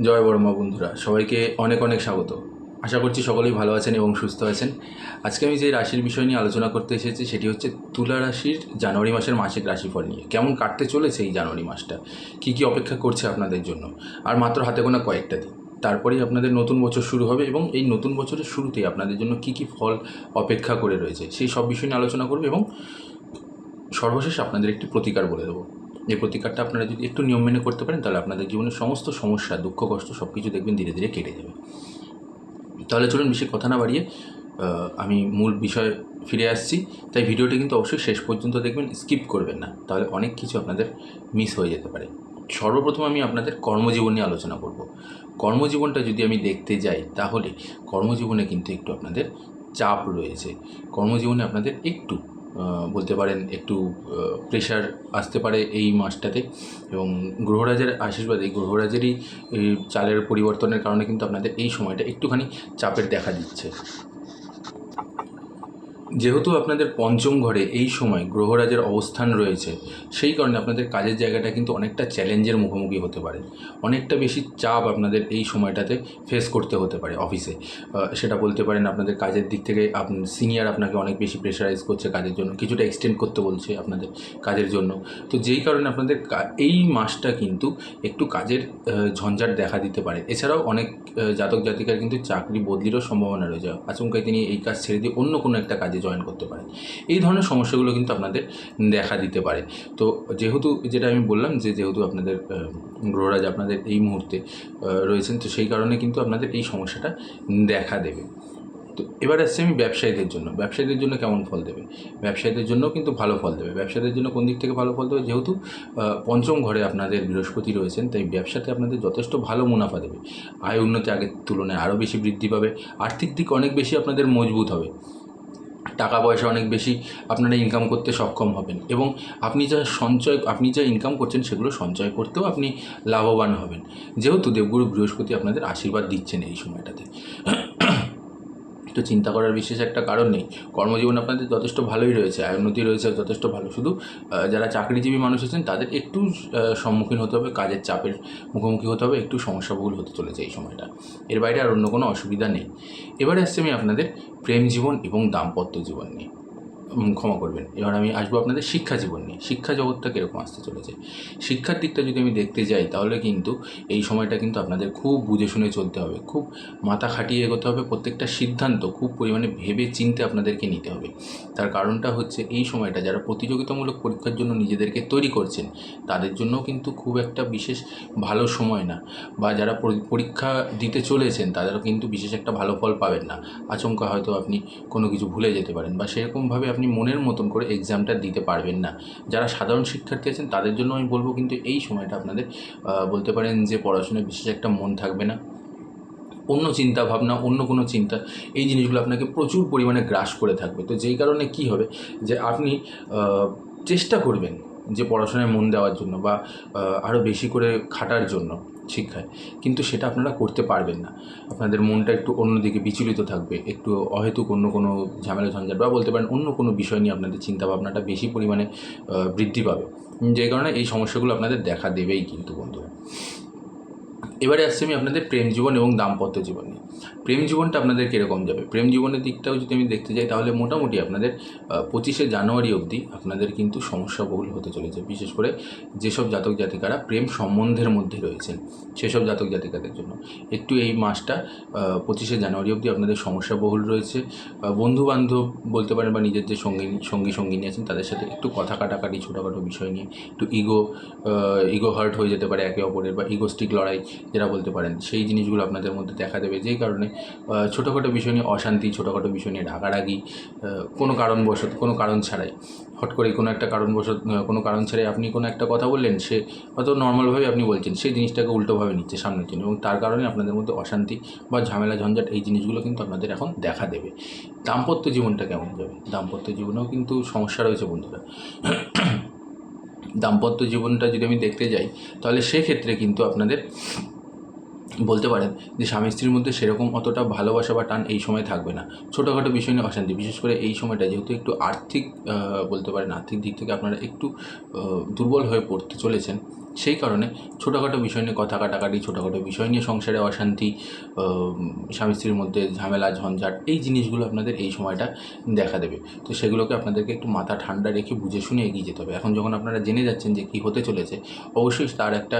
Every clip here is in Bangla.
জয় বর্মা বন্ধুরা, সবাইকে অনেক অনেক স্বাগত। আশা করছি সকলেই ভালো আছেন এবং সুস্থ আছেন। আজকে আমি যে রাশির বিষয় নিয়ে আলোচনা করতে এসেছি, সেটি হচ্ছে তুলা রাশির জানুয়ারি মাসের মাসিক রাশিফল নিয়ে। কেমন কাটতে চলেছে এই জানুয়ারি মাসটা? কী কী অপেক্ষা করছে আপনাদের জন্য? আর মাত্র হাতে গোনা কয়েকটা দিন। তারপরেই আপনাদের নতুন বছর শুরু হবে এবং এই নতুন বছরের শুরুতেই আপনাদের জন্য কী কী ফল অপেক্ষা করে রয়েছে, সেই সব বিষয় নিয়ে আলোচনা করবে এবং সর্বশেষ আপনাদের একটি প্রতিকার বলে দেবো। এই প্রতিকারটা আপনারা যদি একটু নিয়ম মেনে করতে পারেন, তাহলে আপনাদের জীবনের সমস্ত সমস্যা, দুঃখ, কষ্ট সব কিছু দেখবেন ধীরে ধীরে কেটে যাবে। তাহলে চলুন বেশি কথা না বাড়িয়ে আমি মূল বিষয় ফিরে আসছি। তাই ভিডিওটি কিন্তু অবশ্যই শেষ পর্যন্ত দেখবেন, স্কিপ করবেন না। তাহলে অনেক কিছু আপনাদের মিস হয়ে যেতে পারে। সর্বপ্রথম আমি আপনাদের কর্মজীবন নিয়ে আলোচনা করব। কর্মজীবনটা যদি আমি দেখতে যাই, তাহলে কর্মজীবনে কিন্তু একটু আপনাদের চাপ রয়েছে। কর্মজীবনে আপনাদের একটু বলতে পারেন একটু প্রেশার আসতে পারে এই মাসটাতে। এবং গ্রহরাজের আশীর্বাদে, গ্রহরাজেরই চালের পরিবর্তনের কারণে কিন্তু আপনাদের এই সময়টা একটুখানি চাপের দেখা দিচ্ছে। যেহেতু আপনাদের পঞ্চম ঘরে এই সময় গ্রহরাজের অবস্থান রয়েছে, সেই কারণে আপনাদের কাজের জায়গাটা কিন্তু অনেকটা চ্যালেঞ্জের মুখোমুখি হতে পারে। অনেকটা বেশি চাপ আপনাদের এই সময়টাতে ফেস করতে হতে পারে অফিসে সেটা বলতে পারেন আপনাদের কাজের দিক থেকে সিনিয়র আপনাকে অনেক বেশি প্রেশারাইজ করছে কাজের জন্য, কিছুটা এক্সটেন্ড করতে বলছে আপনাদের কাজের জন্য। তো যেই কারণে আপনাদের এই মাসটা কিন্তু একটু কাজের ঝঞ্ঝাট দেখা দিতে পারে। এছাড়াও অনেক জাতক জাতিকার কিন্তু চাকরি বদলিরও সম্ভাবনা রয়েছে। আচমকায় তিনি এই কাজ ছেড়ে দিয়ে অন্য কোনো একটা কাজে জয়েন করতে পারেন। এই ধরনের সমস্যাগুলো কিন্তু আপনাদের দেখা দিতে পারে। তো যেহেতু যেটা আমি বললাম যে যেহেতু আপনাদের গ্রহরাজ আপনাদের এই মুহূর্তে রয়েছেন, তো সেই কারণে কিন্তু আপনাদের এই সমস্যাটা দেখা দেবে। তো এবার আসছে আমি ব্যবসায়ীদের জন্য। ব্যবসায়ীদের জন্য কেমন ফল দেবে? ব্যবসায়ীদের জন্য কিন্তু ভালো ফল দেবে। ব্যবসায়ীদের জন্য কোন দিক থেকে ভালো ফল দেবে? যেহেতু পঞ্চম ঘরে আপনাদের বৃহস্পতি রয়েছেন, তাই ব্যবসাতে আপনাদের যথেষ্ট ভালো মুনাফা দেবে। আয় উন্নতি আগের তুলনায় আরও বেশি বৃদ্ধি পাবে। আর্থিক দিক অনেক বেশি আপনাদের মজবুত হবে। টাকা পয়সা অনেক বেশি আপনারা ইনকাম করতে সক্ষম হবেন। এবং আপনি যা সঞ্চয়, আপনি যা ইনকাম করছেন সেগুলো সঞ্চয় করতেও আপনি লাভবান হবেন। যেহেতু দেবগুরু বৃহস্পতি আপনাদের আশীর্বাদ দিচ্ছেন এই সময়টাতে। তো চিন্তা করার বিশেষ একটা কারণ নেই। কর্মজীবন আপনাদের যথেষ্ট ভালোই রয়েছে আয় উন্নতি রয়েছে যথেষ্ট ভালো। শুধু যারা চাকরিজীবী মানুষ আছেন, তাদের একটু সম্মুখীন হতে হবে, কাজের চাপের মুখোমুখি হতে হবে, একটু সমস্যাবহুল হতে চলেছে এই সময়টা। এর বাইরে আর অন্য কোনো অসুবিধা নেই। এবারে আসছে আমি আপনাদের প্রেম জীবন এবং দাম্পত্য জীবন নিয়ে। ক্ষমা করবেন। এবার আমি আসব আপনাদের শিক্ষা জীবন নিয়ে। শিক্ষা জগৎটা কীরকম আসতে চলেছে? শিক্ষার দিকটা যদি আমি দেখতে যাই, তাহলে কিন্তু এই সময়টা কিন্তু আপনাদের খুব বুঝে শুনে চলতে হবে। খুব মাথা খাটিয়ে এগোতে হবে। প্রত্যেকটা সিদ্ধান্ত খুব পরিমাণে ভেবে চিনতে আপনাদেরকে নিতে হবে। তার কারণটা হচ্ছে এই সময়টা যারা প্রতিযোগিতামূলক পরীক্ষার জন্য নিজেদেরকে তৈরি করছেন, তাদের জন্য কিন্তু খুব একটা বিশেষ ভালো সময় না। বা যারা পরীক্ষা দিতে চলেছেন, তাদেরও কিন্তু বিশেষ একটা ভালো ফল পাবেন না। আচমকা হয়তো আপনি কোনো কিছু ভুলে যেতে পারেন বা সেরকমভাবে আপনি মনের মতন করে এক্সামটা দিতে পারবেন না। যারা সাধারণ শিক্ষার্থী আছেন, তাদের জন্য আমি বলব কিন্তু এই সময়টা আপনাদের বলতে পারেন যে পড়াশোনায় বিশেষ একটা মন থাকবে না। অন্য চিন্তা ভাবনা অন্য কোনো চিন্তা, এই জিনিসগুলো আপনাকে প্রচুর পরিমাণে গ্রাস করে থাকবে। তো যেই কারণে কি হবে? যে আপনি চেষ্টা করবেন যে পড়াশোনায় মন দেওয়ার জন্য বা আরও বেশি করে খাটার জন্য শিক্ষায়। কিন্তু সেটা আপনারা করতে পারবেন না। আপনাদের মনটা একটু অন্যদিকে বিচলিত থাকবে, একটু অহেতুক অন্য কোনো ঝামেলা ঝঞ্ঝাট বা বলতে পারেন অন্য কোনো বিষয় নিয়ে আপনাদের চিন্তাভাবনাটা বেশি পরিমাণে বৃদ্ধি পাবে। যে কারণে এই সমস্যাগুলো আপনাদের দেখা দেবেই কিন্তু বন্ধুরা। এবারে আসছি আমি আপনাদের প্রেম জীবন এবং দাম্পত্য জীবন নিয়ে। প্রেম জীবনটা আপনাদের কীরকম যাবে? প্রেম জীবনের দিকটাও যদি আমি দেখতে যাই, তাহলে মোটামুটি আপনাদের পঁচিশে জানুয়ারি অবধি আপনাদের কিন্তু সমস্যাবহুল হতে চলেছে। বিশেষ করে যেসব জাতক জাতিকারা প্রেম সম্বন্ধের মধ্যে রয়েছেন, সেসব জাতক জাতিকাদের জন্য। একটু এই মাসটা পঁচিশে জানুয়ারি অবধি আপনাদের সমস্যাবহুল রয়েছে। বন্ধু বান্ধব বলতে পারেন বা নিজের যে সঙ্গী সঙ্গী সঙ্গিনী আছেন, তাদের সাথে একটু কথা কাটাকাটি, ছোটোখাটো বিষয় নিয়ে, একটু ইগো ইগো হার্ট হয়ে যেতে পারে একে অপরের বা ইগোস্টিক লড়াই যেটা বলতে পারেন, সেই জিনিসগুলো আপনাদের মধ্যে দেখা দেবে। যেই কারণে ছোটোখাটো বিষয় নিয়ে অশান্তি, ছোটোখাটো বিষয় নিয়ে রাগারাগি কোনো কারণবশত, কোনো কারণ ছাড়াই, হট করে কোনো একটা কারণবশত কোনো কারণ ছাড়াই আপনি কোনো একটা কথা বললেন, সে হয়তো নর্মালভাবে আপনি বলছেন, সেই জিনিসটাকে উল্টোভাবে নিচ্ছে সামনের জন্য এবং তার কারণে আপনাদের মধ্যে অশান্তি বা ঝামেলা, ঝঞ্ঝাট, এই জিনিসগুলো কিন্তু আপনাদের এখন দেখা দেবে। দাম্পত্য জীবনটা কেমন যাবে? দাম্পত্য জীবনেও কিন্তু সমস্যা রয়েছে বন্ধুরা। দাম্পত্য জীবনটা যদি আমি দেখতে যাই, তাহলে সেক্ষেত্রে কিন্তু আপনাদের বলতে পারেন যে স্বামী স্ত্রীর মধ্যে সেরকম অতটা ভালোবাসা বা টান এই সময় থাকবে না। ছোটোখাটো বিষয় নিয়ে অশান্তি, বিশেষ করে এই সময়টা যেহেতু একটু আর্থিক বলতে পারেন আর্থিক দিক থেকে আপনারা একটু দুর্বল হয়ে পড়তে চলেছেন। সেই কারণে ছোটোখাটো বিষয় নিয়ে কথা কাটাকাটি, ছোটোখাটো বিষয় নিয়ে সংসারে অশান্তি স্বামী স্ত্রীর মধ্যে ঝামেলা, ঝঞ্ঝাট, এই জিনিসগুলো আপনাদের এই সময়টা দেখা দেবে। তো সেগুলোকে আপনাদেরকে একটু মাথা ঠান্ডা রেখে বুঝে শুনে এগিয়ে যেতে হবে। এখন যখন আপনারা জেনে যাচ্ছেন যে কী হতে চলেছে, অবশ্যই তার একটা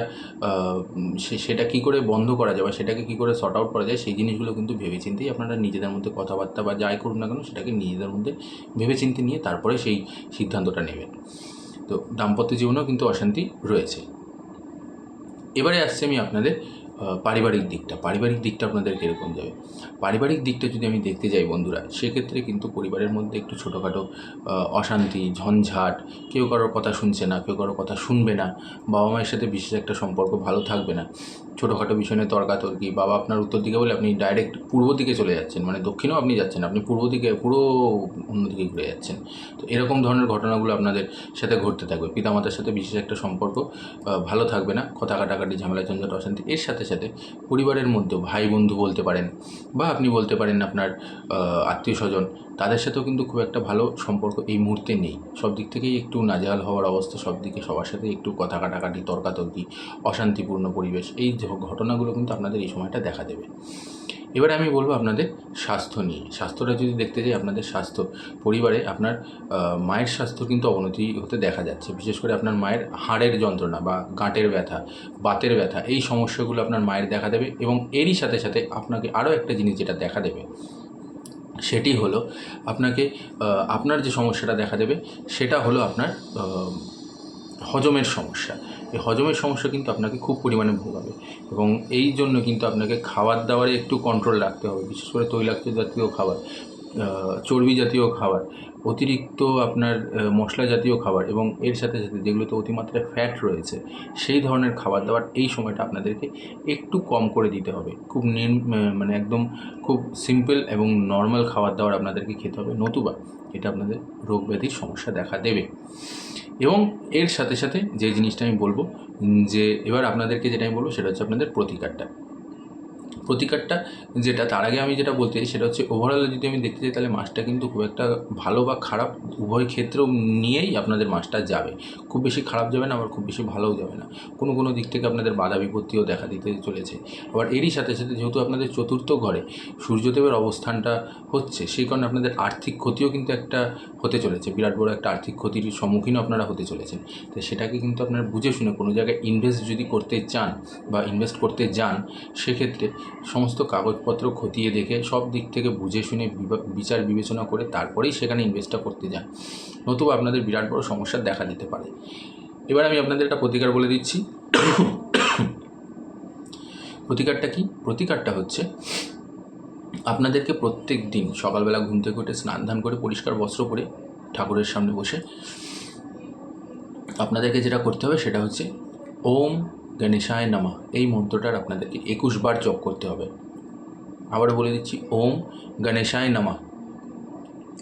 সেটা কী করে বন্ধ করা যায় বা সেটাকে কী করে শর্ট আউট করা যায়, সেই জিনিসগুলো কিন্তু ভেবেচিন্তেই আপনারা নিজেদের মধ্যে কথাবার্তা বা যাই করুন না কেন সেটাকে নিজেদের মধ্যে ভেবেচিন্তে নিয়ে তারপরে সেই সিদ্ধান্তটা নেবেন। তো দাম্পত্য জীবনেও কিন্তু অশান্তি রয়েছে। এবারে আসছি আমি আপনাদের পারিবারিক দিকটা পারিবারিক দিকটা আপনাদের কীরকম যাবে? পারিবারিক দিকটা যদি আমি দেখতে যাই বন্ধুরা, সেক্ষেত্রে কিন্তু পরিবারের মধ্যে একটু ছোটোখাটো অশান্তি, ঝঞ্ঝাট, কেউ কারোর কথা শুনছে না, কেউ কারোর কথা শুনবে না, বাবা মায়ের সাথে বিশেষ একটা সম্পর্ক ভালো থাকবে না। ছোটোখাটো বিষয় নিয়ে তর্কাতর্কি, বাবা আপনার উত্তর দিকে বলে আপনি ডাইরেক্ট পূর্ব দিকে চলে যাচ্ছেন মানে দক্ষিণেও আপনি যাচ্ছেন আপনি পূর্ব দিকে, পুরো অন্যদিকে ঘুরে যাচ্ছেন। তো এরকম ধরনের ঘটনাগুলো আপনাদের সাথে ঘটতে থাকবে। পিতামাতার সাথে বিশেষ একটা সম্পর্ক ভালো থাকবে না, কথা কাটাকাটি, ঝামেলা, ঝঞ্ঝাট, অশান্তি, এর সাথে সাথে। পরিবারের মধ্যেও ভাই বন্ধু বলতে পারেন বা আপনি বলতে পারেন আপনার আত্মীয় স্বজন, তাদের সাথেও কিন্তু খুব একটা ভালো সম্পর্ক এই মুহূর্তে নেই। সব দিক থেকেই একটু নাজেহাল হওয়ার অবস্থা, সব দিকে সবার সাথে একটু কথা কাটাকাটি, তর্কাতর্কি, অশান্তিপূর্ণ পরিবেশ, এই ঘটনাগুলো কিন্তু আপনাদের এই সময়টা দেখা দেবে। এবারে আমি বলব আপনাদের স্বাস্থ্য নিয়ে। স্বাস্থ্যটা যদি দেখতে যাই, আপনাদের স্বাস্থ্য। পরিবারে আপনার মায়ের স্বাস্থ্য কিন্তু অবনতি হতে দেখা যাচ্ছে। বিশেষ করে আপনার মায়ের হাড়ের যন্ত্রণা বা গাঁটের ব্যথা, বাতের ব্যথা, এই সমস্যাগুলো আপনার মায়ের দেখা দেবে এবং এরই সাথে সাথে আপনাকে আরও একটা জিনিস যেটা দেখা দেবে, সেটি হলো আপনাকে আপনার যে সমস্যাটা দেখা দেবে, সেটা হলো আপনার হজমের সমস্যা। এই হজমের সমস্যা কিন্তু আপনাকে খুব পরিমাণে ভোগাবে এবং এই জন্য কিন্তু আপনাকে খাবার দাবারে একটু কন্ট্রোল রাখতে হবে। বিশেষ করে তৈলাক্ত জাতীয় খাবার চর্বি জাতীয় খাবার, অতিরিক্ত আপনার মশলা জাতীয় খাবার এবং এর সাথে সাথে যেগুলোতে অতিমাত্রায় ফ্যাট রয়েছে, সেই ধরনের খাবার দাবার এই সময়টা আপনাদেরকে একটু কম করে দিতে হবে। খুব মানে একদম খুব সিম্পল এবং নর্মাল খাবার দাবার আপনাদেরকে খেতে হবে। নতুবা এটা আপনাদের রোগ ব্যাধির সমস্যা দেখা দেবে। এবং এর সাথে সাথে যে জিনিসটা আমি বলব যে এবার আপনাদেরকে যেটা আমি বলব, সেটা হচ্ছে আপনাদের প্রতিকারটা। প্রতিকারটা, যেটা তার আগে আমি যেটা বলতে চাই সেটা হচ্ছে ওভারঅল যদি আমি দেখতে চাই তাহলে মাছটা কিন্তু খুব একটা ভালো বা খারাপ উভয় ক্ষেত্র নিয়েই আপনাদের মাছটা যাবে। খুব বেশি খারাপ যাবে না, আবার খুব বেশি ভালোও যাবে না। কোনো কোনো দিক থেকে আপনাদের বাধা বিপত্তিও দেখা দিতে চলেছে। আবার এরই সাথে সাথে যেহেতু আপনাদের চতুর্থ ঘরে সূর্যদেবের অবস্থানটা হচ্ছে, সেই কারণে আপনাদের আর্থিক ক্ষতিও কিন্তু একটা হতে চলেছে। বিরাট বড় একটা আর্থিক ক্ষতির সম্মুখীনও আপনারা হতে চলেছেন। তো সেটাকে কিন্তু আপনারা বুঝে শুনে কোনো জায়গায় ইনভেস্ট যদি করতে চান বা ইনভেস্ট করতে যান, সেক্ষেত্রে সমস্ত কাগজপত্র খতিয়ে দেখে, সব দিক থেকে বুঝে শুনে বিচার বিবেচনা করে তারপরেই সেখানে ইনভেস্টটা করতে যান। নতুবা আপনাদের বিরাট বড় সমস্যা দেখা দিতে পারে। এবার আমি আপনাদের একটা প্রতিকার বলে দিচ্ছি। প্রতিকারটা কি? প্রতিকারটা হচ্ছে আপনাদেরকে প্রত্যেক দিন সকালবেলা ঘুম থেকে উঠে স্নান ধান করে, পরিষ্কার বস্ত্র পরে ঠাকুরের সামনে বসে আপনাদেরকে যেটা করতে হবে সেটা হচ্ছে ওম গণেশায় নামা। এই মন্ত্রটার আপনাদেরকে একুশ বার জপ করতে হবে। আবারও বলে দিচ্ছি, ওম গণেশায় নামা।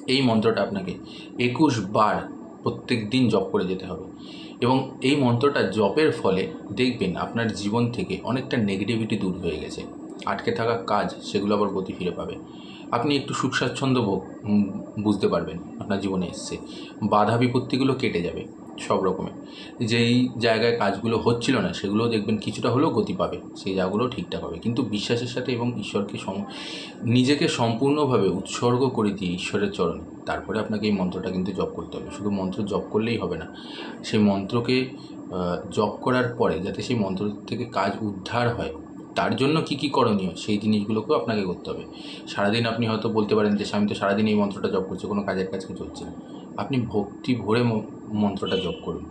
এই মন্ত্রটা আপনাকে একুশ বার প্রত্যেক দিন জপ করে যেতে হবে। এবং এই মন্ত্রটা জপের ফলে দেখবেন আপনার জীবন থেকে অনেকটা নেগেটিভিটি দূর হয়ে গেছে। আটকে থাকা কাজ সেগুলো আবার গতি ফিরে পাবে। আপনি একটু সুখ স্বাচ্ছন্দ্য বুঝতে পারবেন, আপনার জীবনে এসছে। বাধা বিপত্তিগুলো কেটে যাবে। সব রকমের। যেই জায়গায় কাজগুলো হচ্ছিল না সেগুলো দেখবেন কিছুটা হলেও গতি পাবে, সেই জায়গাগুলো ঠিকঠাক হবে। কিন্তু বিশ্বাসের সাথে এবং ঈশ্বরকে সম, নিজেকে সম্পূর্ণভাবে উৎসর্গ করে দিয়ে ঈশ্বরের চরণে, তারপরে আপনাকে এই মন্ত্রটা কিন্তু জপ করতে হবে। শুধু মন্ত্র জপ করলেই হবে না, সেই মন্ত্রকে জপ করার পরে যাতে সেই মন্ত্র থেকে কাজ উদ্ধার হয়, তার জন্য কি কি করণীয়, সেই জিনিসগুলোকেও আপনাকে করতে হবে। সারাদিন আপনি হয়তো বলতে পারেন যে আমি তো সারাদিন এই মন্ত্রটা জপ করছি, কোনো কাজের কাজ কিছু হচ্ছে না। আপনি ভক্তি ভরে মন্ত্রটা জপ করুন।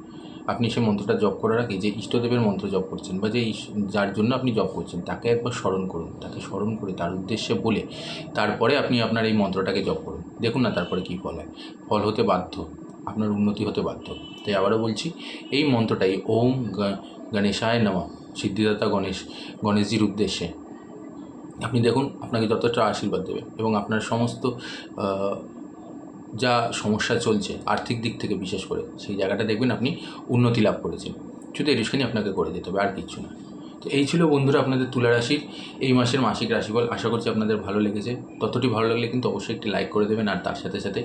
আপনি সেই মন্ত্রটা জপ করার আগে যে ইষ্টদেবের মন্ত্র জপ করছেন বা যে যার জন্য আপনি জপ করছেন, তাকে একবার স্মরণ করুন। তাকে স্মরণ করে, তার উদ্দেশ্যে বলে, তারপরে আপনি আপনার এই মন্ত্রটাকে জপ করুন। দেখুন না তারপরে কী ফল হয়। ফল হতে বাধ্য, আপনার উন্নতি হতে বাধ্য। তাই আবারও বলছি, এই মন্ত্রটাই ওম গণেশায় নমঃ। সিদ্ধিদাতা গণেশ গণেশজির উদ্দেশ্যে। আপনি দেখুন, আপনাকে যতটা আশীর্বাদ দেবে এবং আপনার সমস্ত যা সমস্যা চলছে, আর্থিক দিক থেকে বিশেষ করে, সেই জায়গাটা দেখবেন আপনি উন্নতি লাভ করেছেন। শুধু এটুখানি আপনাকে করে দিতে হবে, আর কিচ্ছু না। তো এই ছিল বন্ধুরা আপনাদের তুলা রাশির, এই মাসের মাসিক রাশিফল। আশা করছি আপনাদের ভালো লেগেছে। ততটি ভালো লাগলে কিন্তু অবশ্যই একটি লাইক করে দেবেন, আর তার সাথে সাথে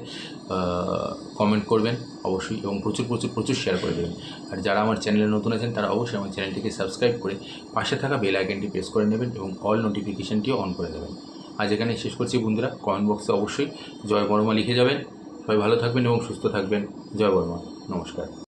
কমেন্ট করবেন অবশ্যই, এবং প্রচুর প্রচুর প্রচুর শেয়ার করে দেবেন। আর যারা আমার চ্যানেলে নতুন আছেন, তারা অবশ্যই আমার চ্যানেলটিকে সাবস্ক্রাইব করে পাশে থাকা বেল আইকনটি প্রেস করে নেবেন, এবং অল নোটিফিকেশানটিও অন করে দেবেন। আজ এখানে শেষ করছি বন্ধুরা। কমেন্ট বক্সে অবশ্যই জয় বর্মা লিখে যাবেন। সবাই ভালো থাকবেন এবং সুস্থ থাকবেন। জয় বর্মা। নমস্কার।